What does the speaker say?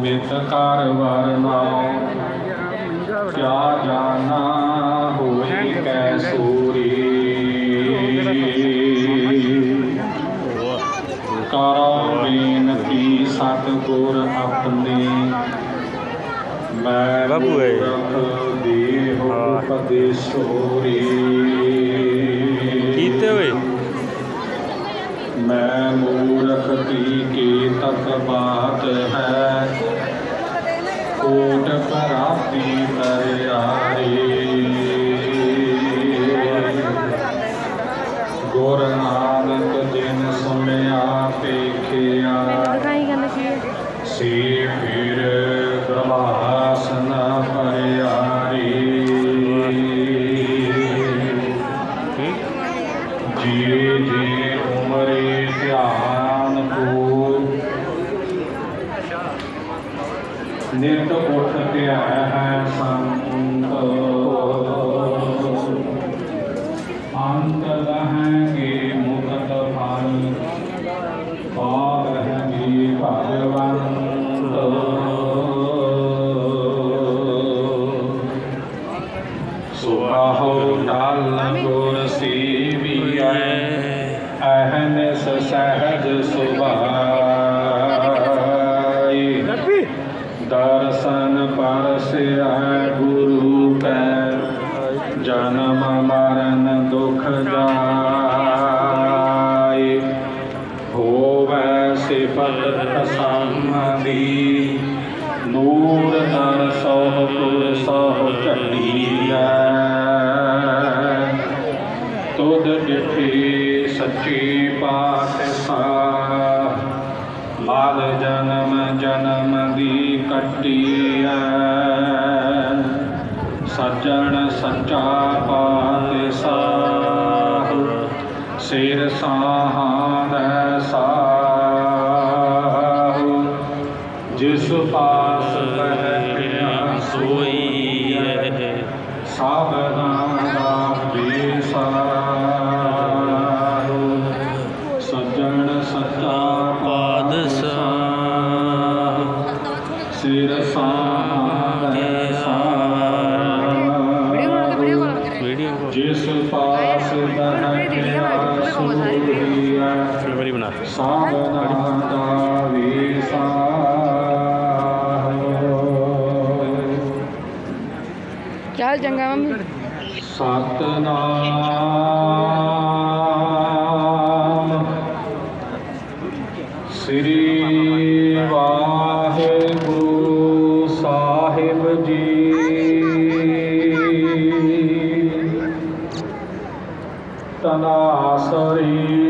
ਮਿਤ ਕਰ ਵਰਨਾਉ ਕਿਆ ਜਾਣਾ ਹੋਈ ਕੈ ਸੂਰੀ। ਕਰੋ ਬੇਨਤੀ ਸਤਿਗੁਰ ਆਪਣੇ। ਮੈਂ ਬਾਬੂ। ਮੂਰਖ ਦੇਹੁ। ਉਪਦੇਸ਼ੋਰੀ ਕੀਤੇ ਹੋਏ? ਮੈਂ ਮੂਰਖ ਕੀ ਕੀ ਤਤ ਬਾਤ ਹੈ? ਜੀ ਜੀ ਉਮਰੇ ਧਿਆਨ ਕੋ ਨਿਤ ਉਠ ਧਿਆ ਹੈ ਸੰਤ, ਅੰਤ ਲਹੰਗੇ ਮੁਕਤ ਭਾਈ ਪਾਪ ਰਹੰਗੇ ਭਗਵੰਤ। ਸੁਆਹੋ ਡਾਲ ਗੁਰ ਸੀਵੀਐ ਅਹਨਸ ਸਹਿਜ ਸੁਭਾਈ ਪਰਸਿਆ ਗੁਰੂ ਕੈ ਜਨਮ ਮਰਨ ਦੁਖ ਜਾਈ ਹੋਵੈ ਸਿਫਤ ਸੰਮਦੀ ਨੂਰ ਦਰ ਸੋਹ ਪੁਰ ਸੋਹ ਝੜੀਐ ਤੁਧ ਡਿਠੀ ਸੱਚੀ ਪਾਤਸ਼ਾਹ। ਮਾਲ ਜਨਮ ਜਨਮ ਦੀ ਕੱਟੀਐ। ਸੱਜਣ ਸੱਚਾ ਪਾਤਸ਼ਾਹ ਸਿਰ ਸਾਹਾਂ ਸਾਹ। ਜਿਸ ਪਾਸ ਬਹਿ ਸੋਈ ਹੈ ਸਾਬਦਾਂ ਦਾ ਬੇਸਾਰ ਸੱਜਣ ਸੱਚਾ ਪਾਤਸ਼ਾਹ ਸਿਰ ਸਾਹੇ ਜਿਸ ਪਾਸ ਬਹਿ ਸੂਰੀਆ ਫਿਰ ਵਾਰੀ ਬਣਾ ਸਾਬਦਾਂ ਦਾ ਬੇਸਾਰ ਕੀ ਹਾਲ ਚੰਗਾ ਮੰਮੀ? ਸਤਨਾਮ सनासरी